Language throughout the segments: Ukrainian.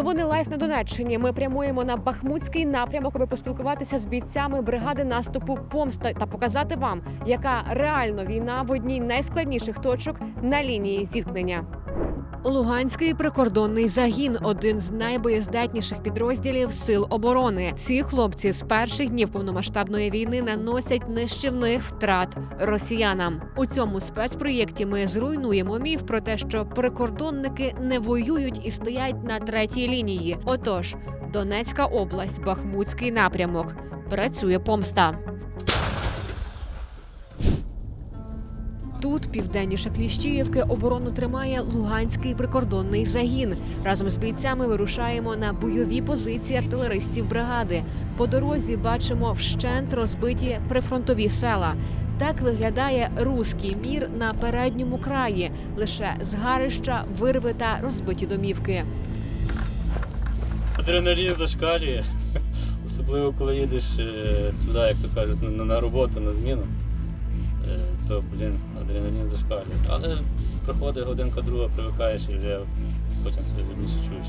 Новини лайф на Донеччині. Ми прямуємо на Бахмутський напрямок, аби поспілкуватися з бійцями бригади наступу Помста та показати вам, яка реально війна в одній найскладніших точок на лінії зіткнення. Луганський прикордонний загін один з найбоєздатніших підрозділів сил оборони. Ці хлопці з перших днів повномасштабної війни наносять нищівних втрат росіянам. У цьому спецпроєкті ми зруйнуємо міф про те, що прикордонники не воюють і стоять на третій лінії. Отож, Донецька область, Бахмутський напрямок. Працює помста. Тут, південніше Кліщіївки, оборону тримає Луганський прикордонний загін. Разом з бійцями вирушаємо на бойові позиції артилеристів бригади. По дорозі бачимо вщент розбиті прифронтові села. Так виглядає руський мір на передньому краї. Лише згарища, вирви та розбиті домівки. Адреналін зашкалює. Особливо коли їдеш е, сюди, як то кажуть, на, роботу, на зміну, Е, то, блін, адреналін зашкалює. Але проходить годинка друга, привикаєш і вже потім себе більше чуєш.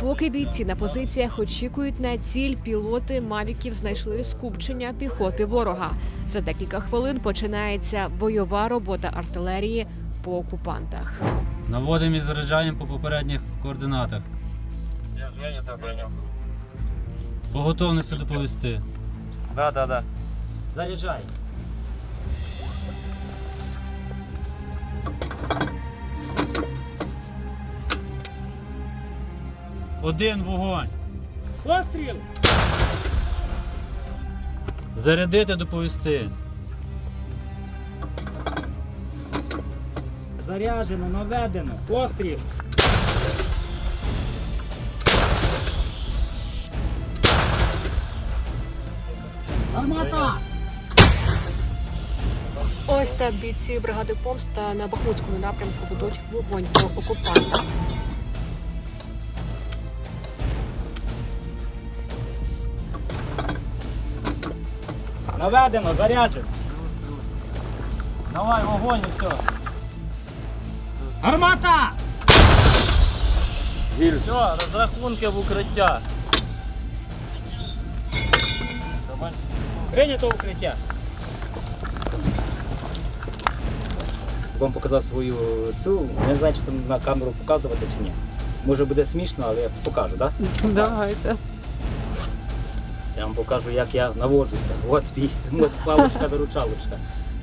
Поки бійці на позиціях очікують на ціль, пілоти мавіків знайшли скупчення піхоти ворога. За декілька хвилин починається бойова робота артилерії по окупантах. Наводимо і заряджаємо по попередніх координатах. Я зв'язку прийняв. По готовності доповісти. Да, да, да. Заряджай. Один вогонь. Постріл! Зарядити доповісти. Заряджено, наведено. Постріл! Гармата! Ось так бійці бригади помста на Бахмутському напрямку ведуть вогонь по окупантам. Наведено, заряджено. Давай, вогонь і все. Гармата! Все, розрахунки в укриття. Прийнято укриття. Вам показав свою цю, не знаю, чи це на камеру показувати чи ні. Може буде смішно, але я покажу, так? Давайте. Покажу, як я наводжуся. От мій от паличка виручалочка.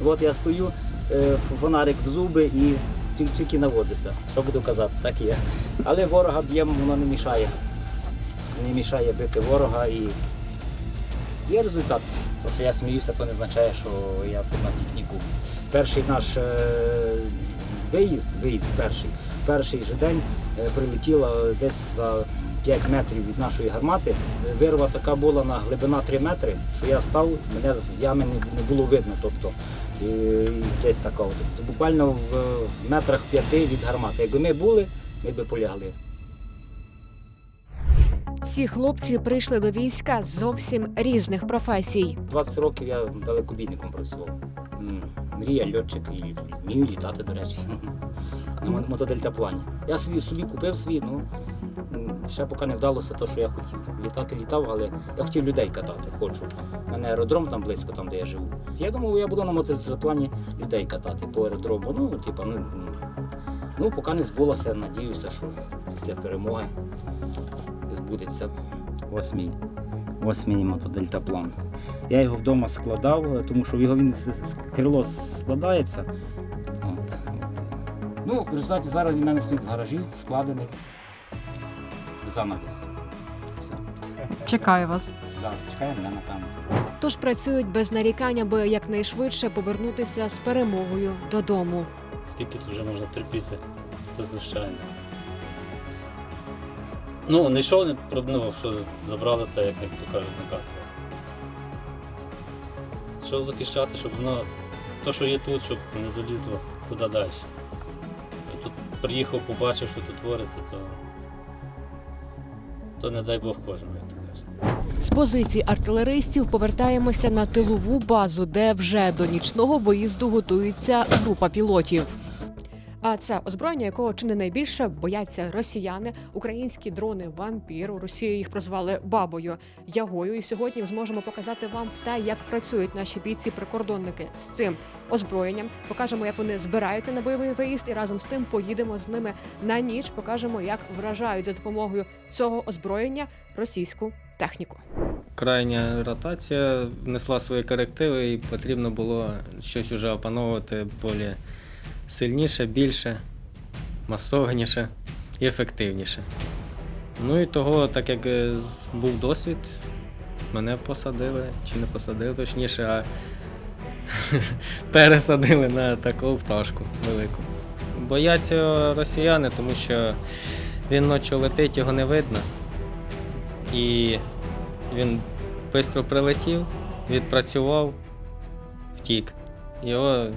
От я стою, е, фонарик в зуби і і наводжуся. Що буду казати, так є. Але ворога б'ємо, воно не мішає. Не мішає бити ворога і є результат. То, що я сміюся, то не означає, що я тут на пікніку. Перший наш е, виїзд, виїзд перший, перший же день е, прилетіло десь за 5 метрів від нашої гармати. Вирва така була на глибина 3 метри, що я став, мене з ями не, не було видно. Тобто, і, десь така. Тобто, буквально в метрах 5 від гармати. Якби ми були, ми би полягли. Ці хлопці прийшли до війська з зовсім різних професій. 20 років я далекобійником працював. Мрія льотчик і вмію літати, до речі, на мотодельтаплані. Я собі, собі купив свій, ну ще поки не вдалося те, що я хотів. Літати літав, але я хотів людей катати, хочу. У мене аеродром там близько, там, де я живу. Я думав, я буду на мотодельтаплані людей катати по аеродрому. Ну, типа, ну, ну поки не збулося, надіюся, що після перемоги збудеться. Ось мій. Ось мій мотодельтаплан. Я його вдома складав, тому що його він крило складається. От, от. Ну, в результаті зараз він в мене стоїть в гаражі, складений. Занавіс. Все. Чекаю вас. Да, чекає мене напевно. Тож працюють без нарікань, аби якнайшвидше повернутися з перемогою додому. Скільки тут вже можна терпіти, то знущання. Ну, не йшов, не пробнув, що забрали те, як, як то кажуть, на кафедру. Йшов захищати, щоб воно, то, що є тут, щоб не долізло туди далі. І тут приїхав, побачив, що тут твориться, то, то не дай Бог кожному, як то кажуть. З позицій артилеристів повертаємося на тилову базу, де вже до нічного виїзду готується група пілотів. А це озброєння, якого чи не найбільше бояться росіяни, українські дрони вампір. У Росії їх прозвали бабою Ягою. І сьогодні зможемо показати вам те, як працюють наші бійці-прикордонники з цим озброєнням. Покажемо, як вони збираються на бойовий виїзд, і разом з тим поїдемо з ними на ніч. Покажемо, як вражають за допомогою цього озброєння російську техніку. крайня ротація внесла свої корективи, і потрібно було щось уже опановувати більш сильніше, більше, масованіше і ефективніше. Ну і того, так як е, був досвід, мене посадили, чи не посадили точніше, а пересадили на таку пташку велику. Бояться росіяни, тому що він ночі летить, його не видно. І він швидко прилетів, відпрацював, втік. Його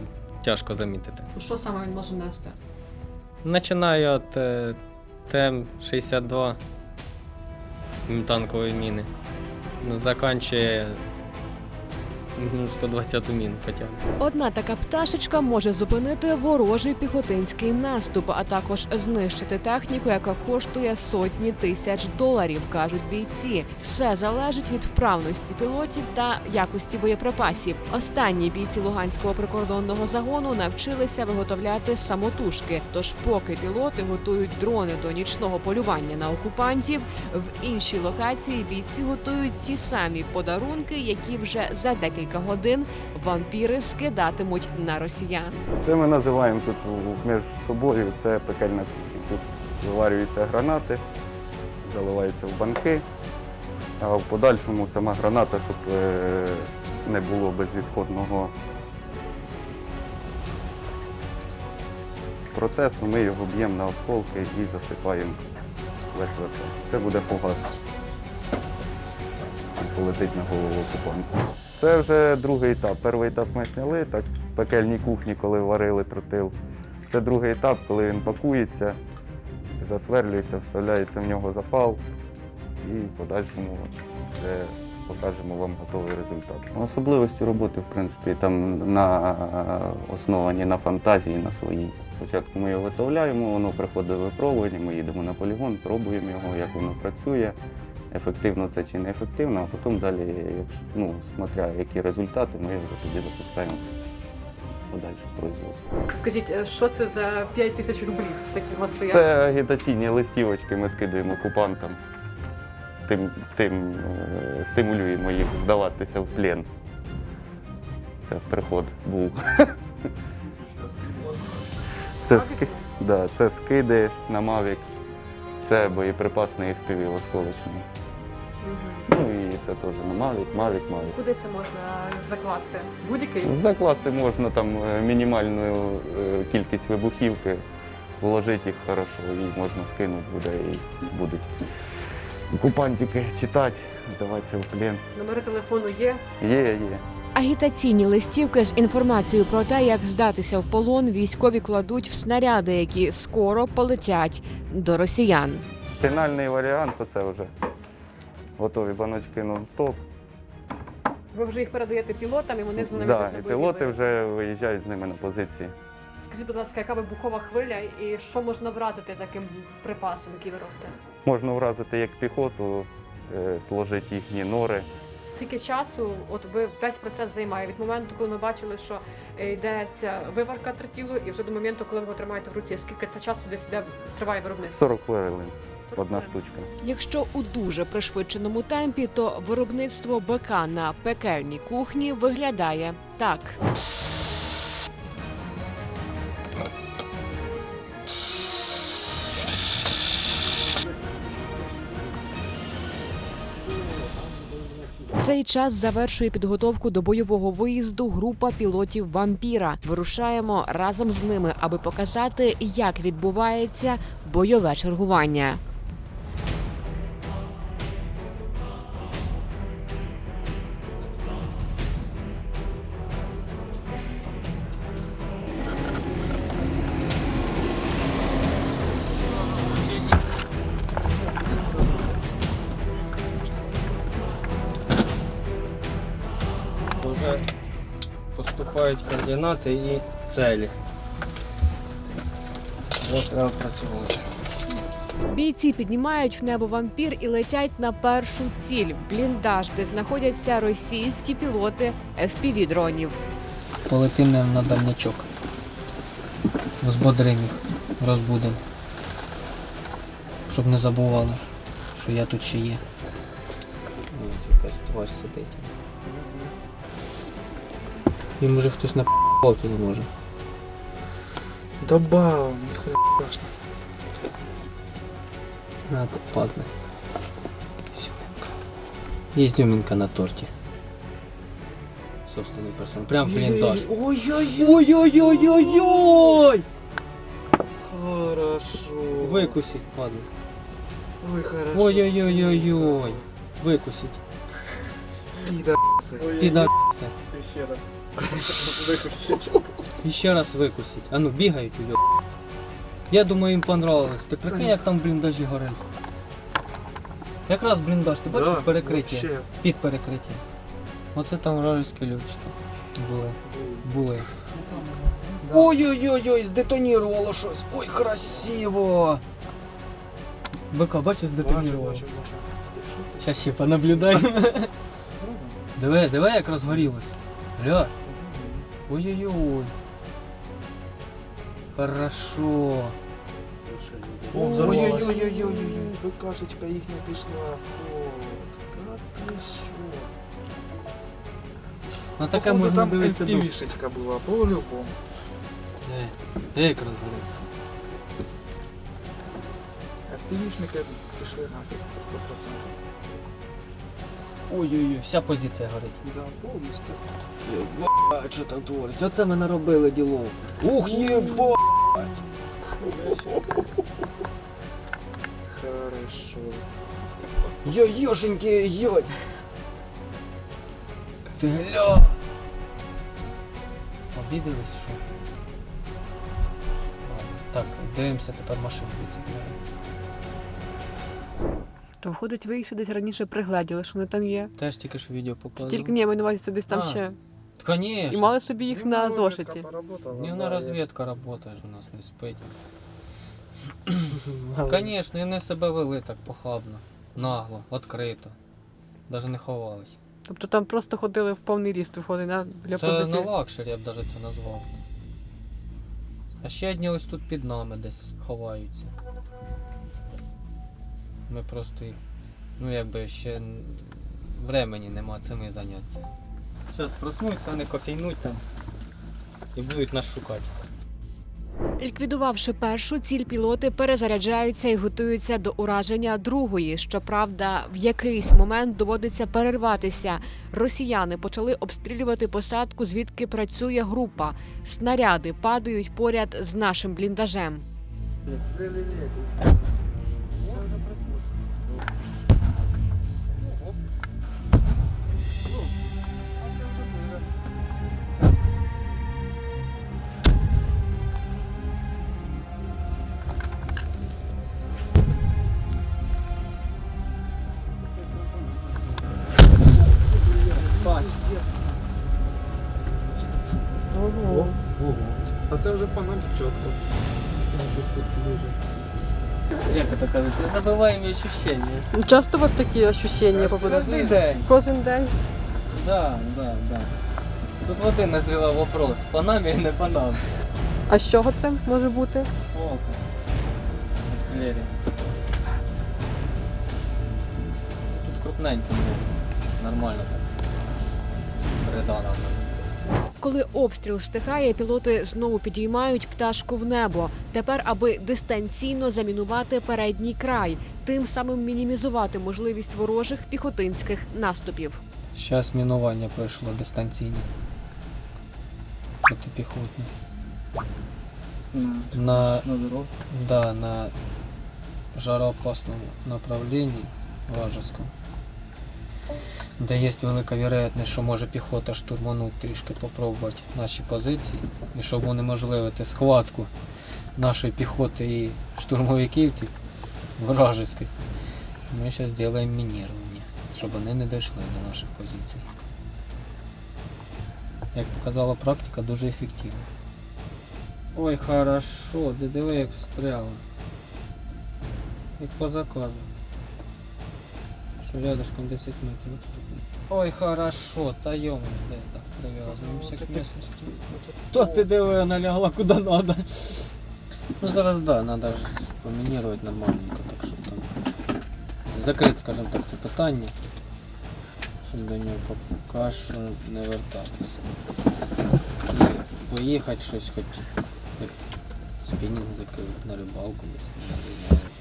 тяжко замітити. Що саме він може нести? Починаю від е, ТМ-62 танкової міни. Ну, закінчує ну, 120 міну потягне. Одна така пташечка може зупинити ворожий піхотинський наступ, а також знищити техніку, яка коштує сотні тисяч доларів, кажуть бійці. Все залежить від вправності пілотів та якості боєприпасів. Останні бійці Луганського прикордонного загону навчилися виготовляти самотужки. Тож, поки пілоти готують дрони до нічного полювання на окупантів, в іншій локації бійці готують ті самі подарунки, які вже за декілька годин вампіри скидатимуть на росіян. Це ми називаємо тут між собою, це пекельна кухня. Тут виварюються гранати, заливаються в банки, а в подальшому сама граната, щоб е, не було безвідходного процесу, ми його б'ємо на осколки і засипаємо весь верхов. Це буде фугас. Полетить на голову окупанта. Це вже другий етап. Перший етап ми зняли, так в пекельній кухні, коли варили тротил. Це другий етап, коли він пакується, засверлюється, вставляється в нього запал і в подальшому вже покажемо вам готовий результат. Особливості роботи, в принципі, там на основані на фантазії, на своїй. Спочатку ми його виготовляємо, воно приходить випробування, ми їдемо на полігон, пробуємо його, як воно працює, ефективно це чи не ефективно, а потім далі, ну, смотря які результати, ми вже тоді запускаємо подальше производство. Скажіть, е, що це за 5 тисяч рублів такі у вас стоять? Це агітаційні листівочки ми скидаємо окупантам. Тим, тим е, стимулюємо їх здаватися в плен. Це приход був. Це, ски... да, це скиди на Мавік, це боєприпас на FPV осколочний. Ну і це теж на Мавік, Мавік. Куди це можна закласти? Будь-який? Закласти можна там е, мінімальну е, кількість вибухівки, вложити їх хорошо і можна скинути буде і будуть окупантики читати, здаватися в плен. Номери телефону є. Є, є. Агітаційні листівки з інформацією про те, як здатися в полон, військові кладуть в снаряди, які скоро полетять до росіян. Фінальний варіант то це вже готові баночки нон-стоп. Ви вже їх передаєте пілотам, і вони з ними Да, і пілоти вже виїжджають з ними на позиції. Скажіть, будь ласка, яка вибухова хвиля і що можна вразити таким припасом, який ви робите? Можна вразити як піхоту, е, сложити їхні нори. Скільки часу, от ви весь процес займає від моменту, коли ми бачили, що е, йде ця виварка тротілу, і вже до моменту, коли ви його тримаєте в руці, скільки це часу десь йде триває виробництво? 40 хвилин одна штучка. Якщо у дуже пришвидшеному темпі, то виробництво БК на пекельній кухні виглядає так. Цей час завершує підготовку до бойового виїзду група пілотів вампіра. Вирушаємо разом з ними, аби показати, як відбувається бойове чергування. Координати і целі. От треба працювати. Бійці піднімають в небо вампір і летять на першу ціль бліндаж, де знаходяться російські пілоти fpv дронів. Полетим на, дальнячок. Взбодрим їх, розбудем. Щоб не забували, що я тут ще є. Ось якась тварь сидить. І може хтось на туди може. Добавим, ніхуя страшно. На, тут падне. Зюминка. Є зюминка на торті. Собственний персонаж. Прям бліндаж. Ой-ой-ой-ой-ой-ой! Хорошо. Викусить, падло. Ой, хорошо. Ой-ой-ой-ой-ой. Викусить. Підаси. Підарся. Ще раз. Викусить. І ще раз викусить. А ну бігають уйоб. Я думаю, їм понравилось. Ти прикинь, як там бліндажі горить. Якраз бліндаж, ти бачиш перекриття? Ще. Під перекриття. Оце там вражеські льотчики. Були. Були. Ой-ой-ой, здетонірувало щось. Ой, красиво. БК, бачиш, Бачу, здетонірувало. бачу, бачу. Сейчас ще понаблюдаємо. Диви, диви, як розгорілось. Ой-ой-ой. Хорошо. Ой-ой-ой-ой-ой-ой. БКшечка їхня пішла в ход. Та ти що? На таке Походу, можна там дивитися. до- FPV-шечка була, по-любому. Диви, диви, як розгорілось. FPV-шники пішли нафіг, це 100%. Ой-ой-ой, вся позиція горить. Да, повністю. А що там твориться? Оце ми наробили діло. Ух, єба! Хорошо. Йой-йошеньки, йой! Ти гля! Обідались, що? Так, дивимося тепер машину відцепляємо. То виходить, ви їх ще десь раніше пригледіли, що вони там є. Теж тільки що відео Чи тільки ні, ми на увазі це десь там А, ще. Конечно. І мали собі їх на зошиті. Дневна разведка работает же у нас не спить. Конечно, і вони себе вели так похабно, нагло, відкрито. Даже не ховались. Тобто там просто ходили в повний ріст, виходить на для Це на позиції. лакшері я б даже це назвав. А ще одні ось тут під нами десь ховаються. Ми просто їх. Ну якби ще времені нема цим і заняття. Зараз проснуться, вони кофейнуть там і будуть нас шукати. Ліквідувавши першу ціль, пілоти перезаряджаються і готуються до ураження другої. Щоправда, в якийсь момент доводиться перерватися. Росіяни почали обстрілювати посадку, звідки працює група. Снаряди падають поряд з нашим бліндажем. А це вже по нам чітко. Як це кажуть, незабиваємі ощущення. Ну, Часто у вас такі ощущення Кожен день. Кожен день. Да, да, да. Тут в один назрівав вопрос, по нам і не по нам. А з чого це може бути? Стволка. Артилерія. Тут крупненько. Нормально так. Переда нам нанести. Коли обстріл стихає, пілоти знову підіймають пташку в небо. Тепер, аби дистанційно замінувати передній край, тим самим мінімізувати можливість ворожих піхотинських наступів. Зараз мінування пройшло дистанційне. Протипіхотне. На, На да, на жароопасному направленні вражескому. Де є велика вірогідність, що може піхота штурмануть трішки попробувати наші позиції, і щоб унеможливити схватку нашої піхоти і штурмовиків тих вражеських. Ми зараз зробимо мінірування, щоб вони не дійшли до наших позицій. Як показала практика, дуже ефективно. Ой, хорошо, диви як встряло. Як по заказу. Що рядышком 10 метрів відступили. Ой, хорошо, та йома, де так прив'язуємося к місцевості. То ти диви, вона лягла куди надо. Ну зараз да, надо ж помінірувати нормальненько, так щоб там закрити, скажімо так, це питання. Щоб до нього поки що не вертатися. І поїхати щось хоч як спінінг закрити на рибалку десь. не знаю.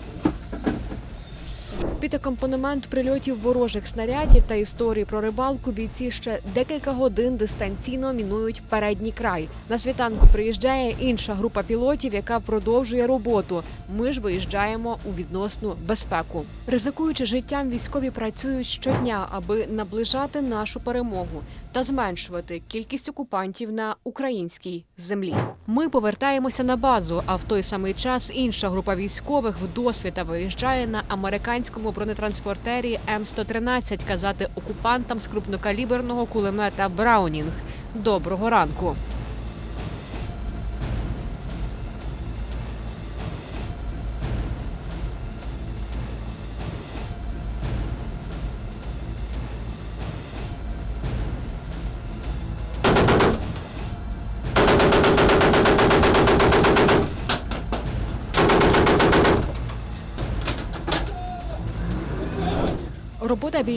Під акомпанемент прильотів ворожих снарядів та історії про рибалку бійці ще декілька годин дистанційно мінують передній край. На світанку приїжджає інша група пілотів, яка продовжує роботу. Ми ж виїжджаємо у відносну безпеку. Ризикуючи життям, військові працюють щодня, аби наближати нашу перемогу та зменшувати кількість окупантів на українській землі. Ми повертаємося на базу, а в той самий час інша група військових вдосвіта виїжджає на американському бронетранспортері М113 казати окупантам з крупнокаліберного кулемета Браунінг. Доброго ранку.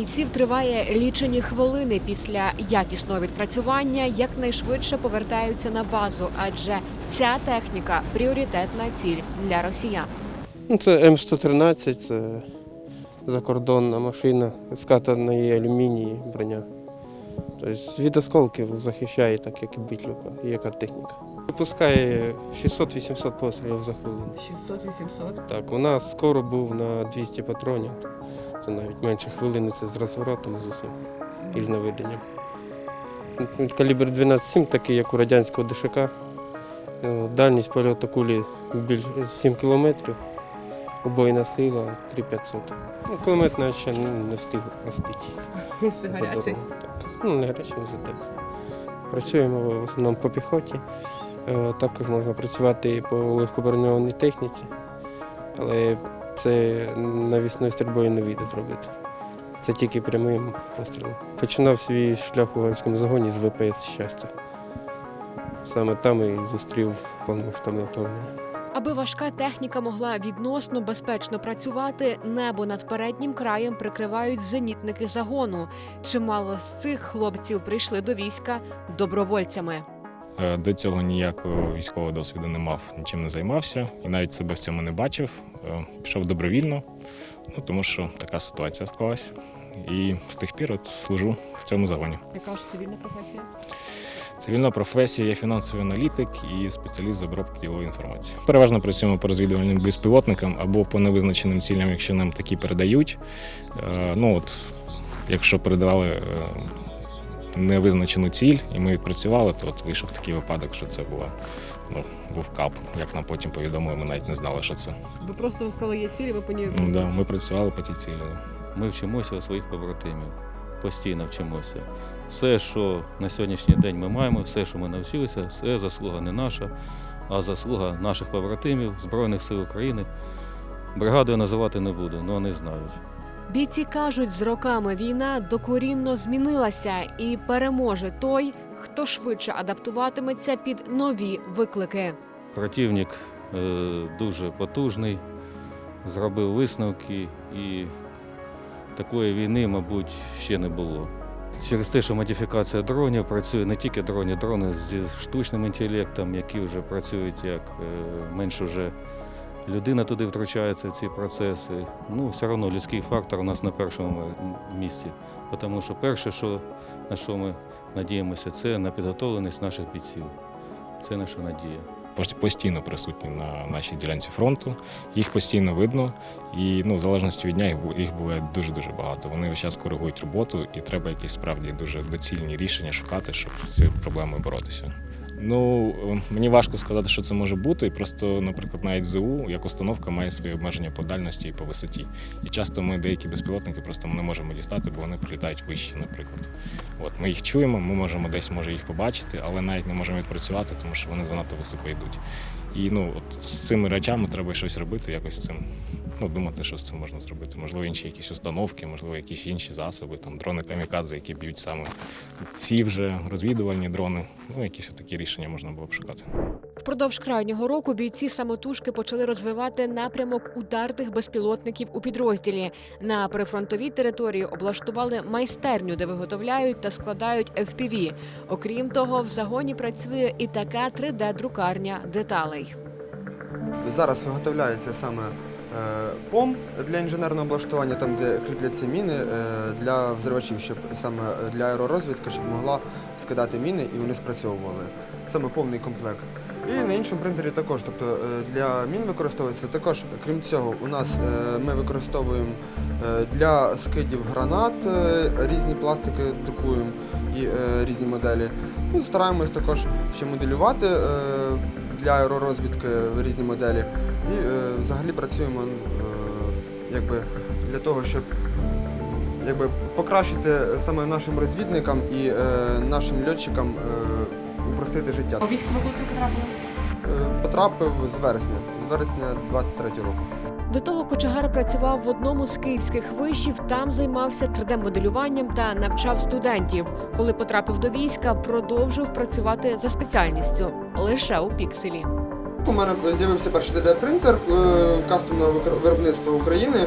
Бійців триває лічені хвилини після якісного відпрацювання. Якнайшвидше повертаються на базу, адже ця техніка пріоритетна ціль для росіян. Ну, це М113, це закордонна машина з катаної алюмінії броня. Тобто від осколків захищає, так як і битлюка, яка техніка. Випускає 600-800 пострілів за хвилину. 600-800. Так, у нас скоро був на 200 патронів. Це навіть менше хвилини, це з розворотом з усім і з наведенням. Калібр 12,7, такий, як у радянського ДШК. Е, Дальність польоту кулі більш 7 кілометрів. Убойна сила 3500. Ну, кулемет навіть ще не не встиг остити. Ще за. Так. Ну, не гарячий, вже так. Працюємо в основному по піхоті. Е, Також можна працювати і по легкоброньованій техніці, але це навісною стрільбою не вийде зробити. Це тільки прямим пострілом. Починав свій шлях у Луганському загоні з ВПС щастя. Саме там і зустрів повномасштабне вторгнення. Аби важка техніка могла відносно безпечно працювати, небо над переднім краєм прикривають зенітники загону. Чимало з цих хлопців прийшли до війська добровольцями. Е, До цього ніякого військового досвіду не мав, нічим не займався і навіть себе в цьому не бачив. Е, Пішов добровільно, ну, тому що така ситуація склалась. І з тих пір от служу в цьому загоні. Яка ж цивільна професія? Цивільна професія, я фінансовий аналітик і спеціаліст з обробки ділової інформації. Переважно працюємо по розвідувальним безпілотникам або по невизначеним цілям, якщо нам такі передають. Е, Ну от, якщо передавали невизначену ціль, і ми відпрацювали, то от вийшов такий випадок, що це була, ну, був кап. Як нам потім повідомили, ми навіть не знали, що це. Ви просто сказали, є цілі, ви по ній Ну, да, ми працювали по тій цілі. да. Ми вчимося у своїх побратимів, постійно вчимося. Все, що на сьогоднішній день ми маємо, все, що ми навчилися, це заслуга не наша, а заслуга наших побратимів Збройних сил України. Бригадою називати не буду, але вони знають. Бійці кажуть, з роками війна докорінно змінилася і переможе той, хто швидше адаптуватиметься під нові виклики. Противник е, дуже потужний, зробив висновки і такої війни, мабуть, ще не було. Через те, що модифікація дронів працює не тільки дрони, дрони зі штучним інтелектом, які вже працюють як е, менш вже людина туди втручається в ці процеси. Ну, все одно людський фактор у нас на першому місці. Тому що перше, що, на що ми надіємося, це на підготовленість наших бійців. Це наша надія. Пост- Постійно присутні на нашій ділянці фронту, їх постійно видно, і ну, в залежності від дня їх буває дуже-дуже багато. Вони весь час коригують роботу, і треба якісь справді дуже доцільні рішення шукати, щоб з цією проблемою боротися. Ну, мені важко сказати, що це може бути. Просто, наприклад, навіть ЗУ як установка має свої обмеження по дальності і по висоті. І часто ми деякі безпілотники просто не можемо дістати, бо вони прилітають вище, наприклад. От ми їх чуємо, ми можемо десь може їх побачити, але навіть не можемо відпрацювати, тому що вони занадто високо йдуть. І ну, от з цими речами треба щось робити, якось цим. Ну, думати, що з цим можна зробити. Можливо, інші якісь установки, можливо, якісь інші засоби, там дрони камікадзе, які б'ють саме ці вже розвідувальні дрони. Ну, якісь такі рішення можна було б шукати. Впродовж крайнього року бійці самотужки почали розвивати напрямок ударних безпілотників у підрозділі. На прифронтовій території облаштували майстерню, де виготовляють та складають FPV. Окрім того, в загоні працює і така 3D-друкарня деталей. Зараз виготовляється саме е, пом для інженерного облаштування, там де кріпляться міни е, для взривачів, щоб саме для аеророзвідки, щоб могла скидати міни і вони спрацьовували. Саме повний комплект. І на іншому принтері також, тобто е, для мін використовується також, крім цього, у нас е, ми використовуємо е, для скидів гранат різні пластики друкуємо і різні моделі. Ну, стараємось також ще моделювати для аеророзвідки різні моделі. І взагалі працюємо якби, для того, щоб якби, покращити саме нашим розвідникам і нашим льотчикам упростити життя. У військову потрапили? Е, Потрапив з вересня, з вересня 23 року. До того Кочегар працював в одному з київських вишів. Там займався 3D-моделюванням та навчав студентів. Коли потрапив до війська, продовжив працювати за спеціальністю лише у пікселі. У мене з'явився перший 3D-принтер е, кастомного виробництва України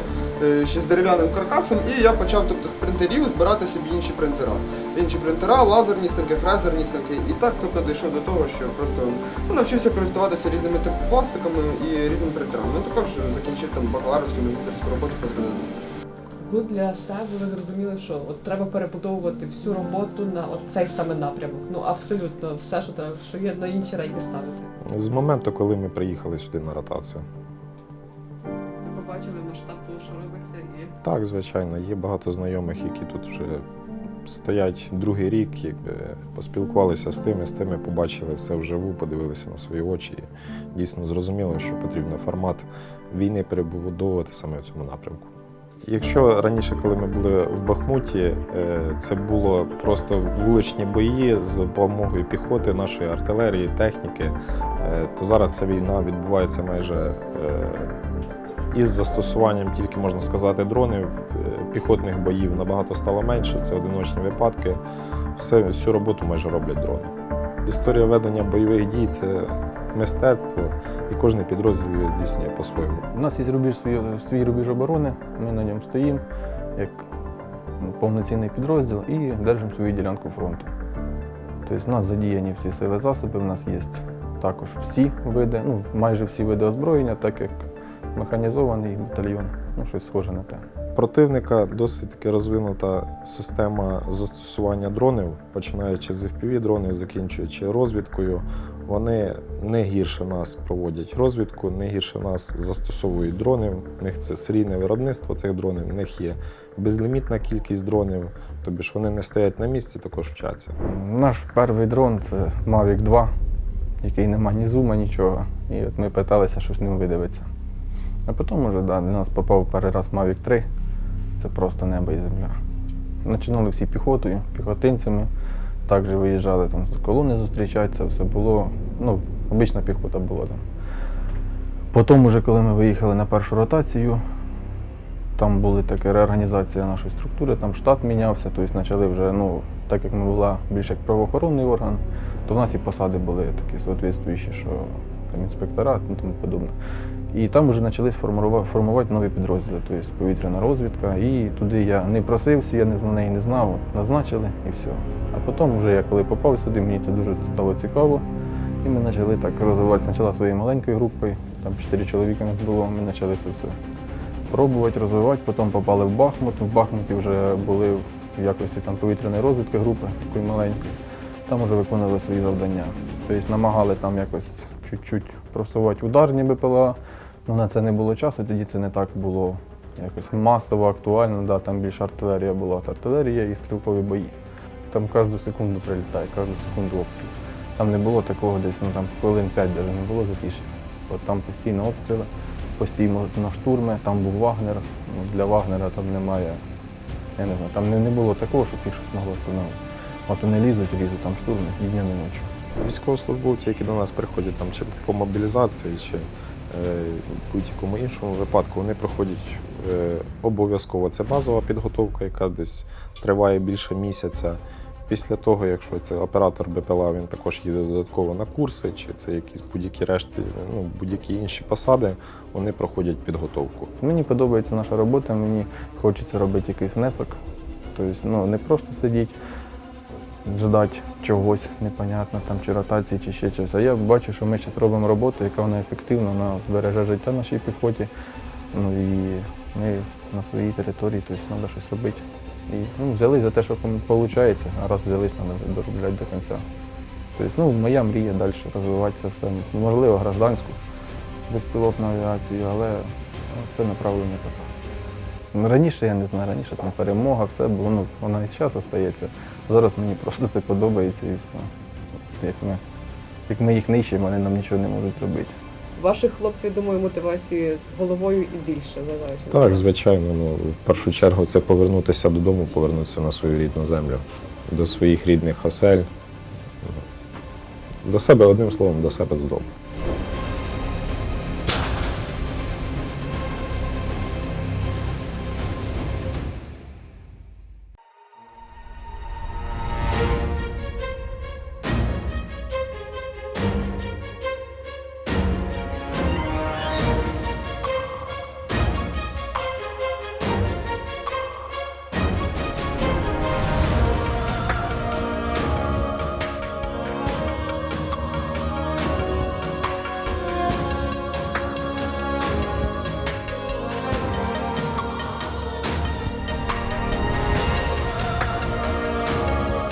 ще з дерев'яним каркасом, і я почав тобто, з принтерів збирати собі інші принтера. Інші принтера, лазерні станки, фрезерні станки. І так тобто, дійшов до того, що просто ну, навчився користуватися різними пластиками і різними принтерами. Ну, також закінчив там бакалаврську магістерську роботу по 3D. Ви для себе ви зрозуміли, що от треба перебудовувати всю роботу на от цей саме напрямок. Ну абсолютно все, що треба, що є на інші рейки ставити. З моменту, коли ми приїхали сюди на ротацію. Що робиться, і Так, звичайно, є багато знайомих, які тут вже стоять другий рік, якби поспілкувалися з тими, з тими, побачили все вживу, подивилися на свої очі. І дійсно зрозуміло, що потрібно формат війни перебудовувати саме в цьому напрямку. Якщо раніше, коли ми були в Бахмуті, е, це було просто вуличні бої з допомогою піхоти, нашої артилерії, техніки, е, то зараз ця війна відбувається майже е, із застосуванням тільки можна сказати дронів, е, піхотних боїв набагато стало менше. Це одиночні випадки. Все, всю роботу майже роблять дрони. Історія ведення бойових дій це мистецтво, і кожен підрозділ його здійснює по-своєму. У нас є рубіж свій, свій рубіж оборони, ми на ньому стоїмо як повноцінний підрозділ і держимо свою ділянку фронту. Тобто в нас задіяні всі сили засоби, в нас є також всі види, ну майже всі види озброєння, так як механізований батальйон, ну щось схоже на те. Противника досить таки розвинута система застосування дронів, починаючи з fpv дронів, закінчуючи розвідкою. Вони не гірше нас проводять розвідку, не гірше нас застосовують дронів. У них це серійне виробництво цих дронів, у них є безлімітна кількість дронів, тобі ж вони не стоять на місці, також вчаться. Наш перший дрон це Mavic 2, який нема ні зума, нічого. І от ми питалися, що з ним видивитися. А потім уже да, до нас попав перший раз Mavic 3. Це просто небо і земля. Починали всі піхотою, піхотинцями. Також виїжджали там колони зустрічати, це все було. Ну, обична піхота була там. Потім, уже, коли ми виїхали на першу ротацію, там була така реорганізація нашої структури, там штат мінявся, тобто почали вже, ну, так як ми була більш як правоохоронний орган, то в нас і посади були такі соответствуючі, що там інспекторат і тому подобне. І там вже почали формувати, нові підрозділи, тобто повітряна розвідка. І туди я не просився, я не за неї не знав, назначили і все. А потім, вже я коли попав сюди, мені це дуже стало цікаво. І ми почали так розвивати спочатку своєю маленькою групою, там чотири чоловіка нас було, ми почали це все пробувати, розвивати, потім попали в Бахмут. В Бахмуті вже були в якості там повітряної розвідки групи, такої маленької. Там вже виконували свої завдання. Тобто намагали там якось чуть-чуть просувати ударні БПЛА, але на це не було часу, тоді це не так було якось масово, актуально, да, там більше артилерія була, артилерія і стрілкові бої. Там кожну секунду прилітає, кожну секунду обстріл. Там не було такого десь, ну там хвилин 5 навіть не було затиші. От там постійно обстріли, постійно на штурми, там був Вагнер. Ну, для Вагнера там немає, я не знаю, там не, не було такого, щоб їх щось могло встановити. От вони лізуть, лізуть, там штурми і днем, і ночі. Військовослужбовці, які до нас приходять там, чи по мобілізації, чи е, будь-якому іншому випадку, вони проходять е, обов'язково. Це базова підготовка, яка десь триває більше місяця. Після того, якщо це оператор БПЛА, він також їде додатково на курси, чи це якісь будь-які решти, ну, будь-які інші посади, вони проходять підготовку. Мені подобається наша робота, мені хочеться робити якийсь внесок. Тобто, ну, не просто сидіти, ждати чогось непонятно, там, чи ротації, чи ще щось. А я бачу, що ми зараз робимо роботу, яка вона ефективна, вона береже життя нашій піхоті. Ну і ми на своїй території, тобто треба щось робити. І ну, взялись за те, що виходить, а раз взялись, треба доробляти до кінця. Тобто, ну, моя мрія далі розвиватися все. Можливо, гражданську безпілотну авіацію, але ну, це направлення таке. Ну, Раніше я не знаю, раніше там перемога, все було, ну, вона і зараз остається. Зараз мені просто це подобається і все. Як ми, як ми їх нищимо, вони нам нічого не можуть зробити. Ваших хлопців, думаю, мотивації з головою і більше вважають. Так, звичайно. Ну, в першу чергу це повернутися додому, повернутися на свою рідну землю, до своїх рідних осель. До себе одним словом, до себе додому.